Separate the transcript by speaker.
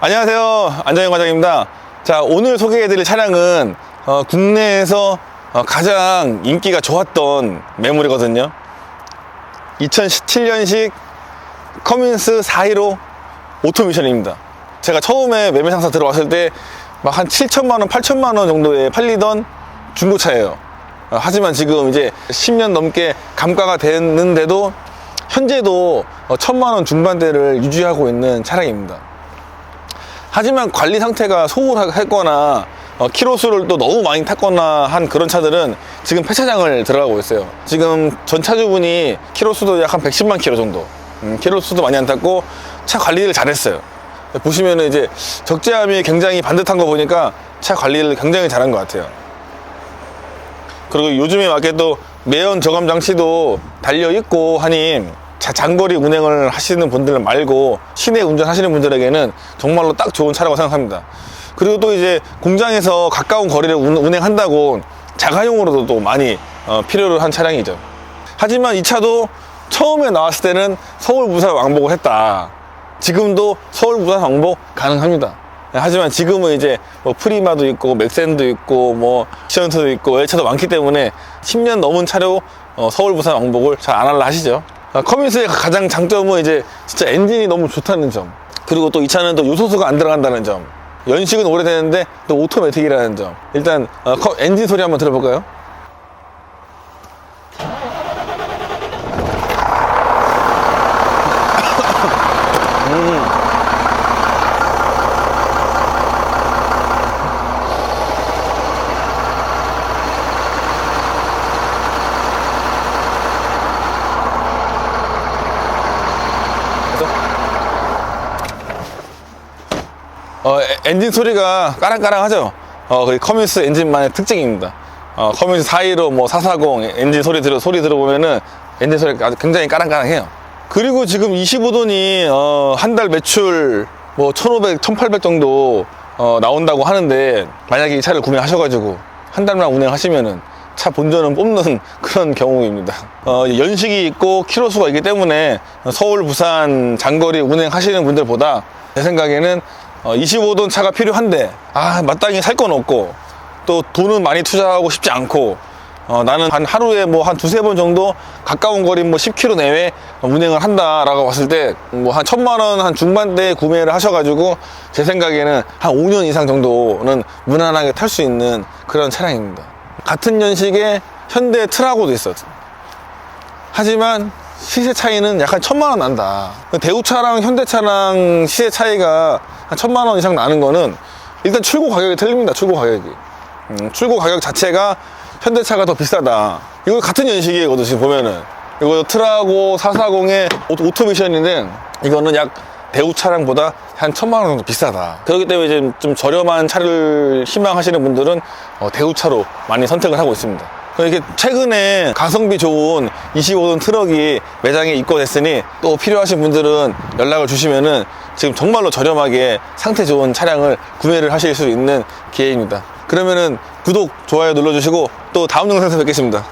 Speaker 1: 안녕하세요. 안정현 과장입니다. 자, 오늘 소개해드릴 차량은 어, 국내에서 어, 가장 인기가 좋았던 매물이거든요. 2017년식 커민스 415 오토미션입니다. 제가 처음에 매매 상사 들어왔을 때 막 한 7천만원, 8천만원 정도에 팔리던 중고차예요. 어, 하지만 지금 이제 10년 넘게 감가가 됐는데도 현재도 어, 천만원 중반대를 유지하고 있는 차량입니다. 하지만 관리 상태가 소홀했거나 어, 키로수를 또 너무 많이 탔거나 한 그런 차들은 지금 폐차장을 들어가고 있어요. 지금 전 차주분이 키로수도 약 한 110만 키로 정도. 음, 키로수도 많이 안 탔고 차 관리를 잘했어요. 보시면은 이제 적재함이 굉장히 반듯한 거 보니까 차 관리를 굉장히 잘한 것 같아요. 그리고 요즘에 맞게 또 매연 저감 장치도 달려 있고 하니 자- 장거리 운행을 하시는 분들 말고 시내 운전하시는 분들에게는 정말로 딱 좋은 차라고 생각합니다. 그리고 또 이제 공장에서 가까운 거리를 운- 운행한다고 자가용으로도 또 많이 어, 필요로 한 차량이죠. 하지만 이 차도 처음에 나왔을 때는 서울 부산 왕복을 했다. 지금도 서울 부산 왕복 가능합니다. 하지만 지금은 이제 뭐 프리마도 있고 맥센도 있고 뭐 시언트도 있고 외차도 많기 때문에 10년 넘은 차로 어, 서울 부산 왕복을 잘 안 할라 하시죠. 아, 커민스의 가장 장점은 이제 진짜 엔진이 너무 좋다는 점. 그리고 또 이 차는 또 요소수가 안 들어간다는 점. 연식은 오래됐는데 또 오토매틱이라는 점. 일단 어, 커- 엔진 소리 한번 들어볼까요? 어, 에- 엔진 소리가 까랑까랑하죠. 어, 그 커뮤니스 엔진만의 특징입니다. 어, 커뮤니스 415, 뭐 440 엔진 소리 들어 소리 들어보면은 엔진 소리가 아주 굉장히 까랑까랑해요. 그리고 지금 25돈이 어, 한 달 매출 뭐 1,500, 1,800 정도 어, 나온다고 하는데 만약에 이 차를 구매하셔가지고 한 달만 운행하시면은 차 본전은 뽑는 그런 경우입니다. 어, 연식이 있고 키로수가 있기 때문에 서울, 부산 장거리 운행하시는 분들보다 제 생각에는 25돈 차가 필요한데 아 마땅히 살 건 없고 또 돈은 많이 투자하고 싶지 않고 어, 나는 한 하루에 뭐 한 두세 번 정도 가까운 거리 뭐 10km 내외 운행을 한다라고 봤을 때 뭐 한 천만 원 한 중반대에 구매를 하셔가지고 제 생각에는 한 5년 이상 정도는 무난하게 탈 수 있는 그런 차량입니다. 같은 연식의 현대 트라고도 있어요. 하지만 시세 차이는 약간 천만 원 난다. 대우차랑 현대차랑 시세 차이가 한 천만 원 이상 나는 거는 일단 출고 가격이 틀립니다. 출고 가격이. 음, 출고 가격 자체가 현대차가 더 비싸다. 이거 같은 연식이거든, 지금 보면은. 이거 트라고 440의 오토미션인데 이거는 약 대우 차량보다 한 천만 원 정도 비싸다. 그렇기 때문에 이제 좀 저렴한 차를 희망하시는 분들은 어, 대우차로 많이 선택을 하고 있습니다. 이렇게 최근에 가성비 좋은 25톤 트럭이 매장에 입고됐으니 또 필요하신 분들은 연락을 주시면은 지금 정말로 저렴하게 상태 좋은 차량을 구매를 하실 수 있는 기회입니다. 그러면은 구독, 좋아요 눌러주시고 또 다음 영상에서 뵙겠습니다.